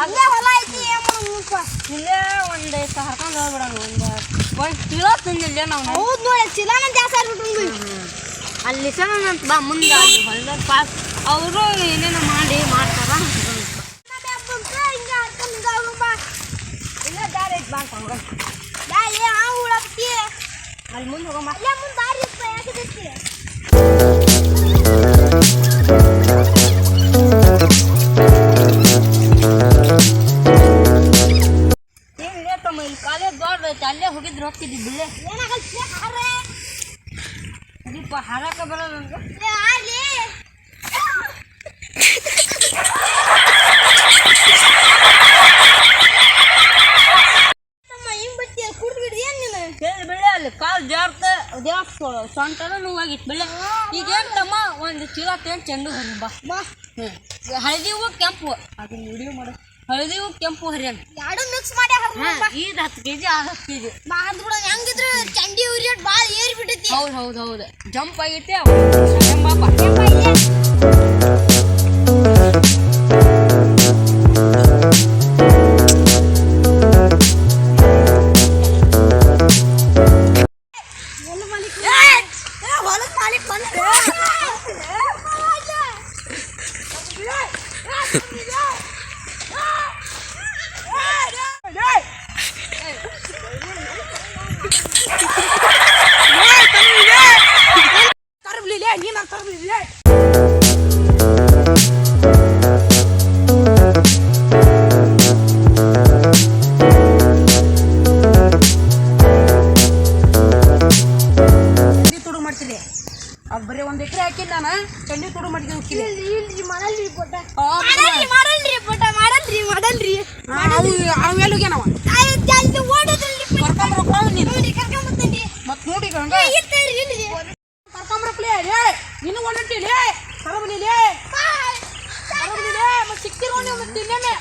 ಹಂಗೆ ಹೊಲ ಐತಿ ಏನ್ ಮಾಡೋಣಪ್ಪ ಇಲ್ಲೇ ಒಂದು ಹರ್ಕೊಂಡು ಹೋಗ್ಬಿಡೋಣ ಒಂದು ಒಂದು ಕಿಲೋ ತಂದಿಲ್ಲ ನಾವು? ಹೌದು ನೋಡಿ ಚಿಲಾನ ಜಾಸ್ತಿ ಆಗ್ಬಿಟ್ಟು ಅಲ್ಲಿ ಸಣ್ಣ ಬಾ ಮುಂದೆ ಅಲ್ಲಿ ಹೊಲ್ದಾಗ ಪಾಸ್. ಅವರು ಏನೇನೋ ಮಾಡಿ ಮಾಡ್ತಾರ ಇಲ್ಲ ದಾರಿ ಐತೆ ಬಾ ಹಂಗ ದಾರಿ ಆ ಅಲ್ಲಿ ಮುಂದೆ ಹೋಗಮ್ಮ. ಅಲ್ಲೇ ಮುಂದೆ ದಾರಿ ಇತ್ತ ಬತ್ತಿ ಕುಡ್ದು ಏನ್ ನೀನು? ಹೇಳಿ ಬರಲ್ಲ ಅಲ್ಲಿ ಕಾಲು ಜಾರ್ತ ಜಾರ್ತ ಸೊಂಟದ ನೋವಾಗಿತ್ತು ಬೆಳೆ ಈಗ ಏನು ತಮ್ಮ ಒಂದು ಚೀಲ ತೇನು ಚೆಂಡು ಬಾ. ಹಳದಿ ಹೂವು ಕೆಂಪು ಅದನ್ನ ವಿಡಿಯೋ ಮಾಡು. ಹಳದಿ ಹೂವು ಕೆಂಪು ಹರಿಯನ್ ಎರಡು ಮಿಕ್ಸ್ ಮಾಡಿ ಇದು ಹತ್ತು ಕೆ ಜಿ ಅದು ಹತ್ತು ಕೆ ಜಿ ಮಾಡಿದ್ಬಿಡ ಹೆಂಗಿದ್ರು ಚಂಡಿ ಉರಿಯೋಟ್ ಭಾಳ ಏರಿ ಬಿಟ್ಟೈತಿ ಹೌದು ಹೌದು ಹೌದು. ಜಂಪ್ ಆಗೈತೆ ಬರೀ ಒಂದು ಎಕರೆ ಹಾಕಿ ನಾನು. ಚಂಡಿ ತುಡು ಮಾಡ್ತೀನಿ ಇಲ್ಲಿ ಇಲ್ಲಿ ಮಾಡಲ್ರಿ ನೋಡಿ ಹಂಗ ಇರ್ತೇರಿ ಇಲ್ರಿ ಕರ್ಕೊಂಬರಕ್ಲೇ ಲೇ ನೀನು ಒಂಟಿ ಲೇ ತರಬಲಿ ಲೇ ತರಬಲಿ ಲೇ ಮತ್ತೆ ಸಿಕ್ತಿರೋ ನೀವು ಮತ್ತೆ ಇನ್ನೇನೆ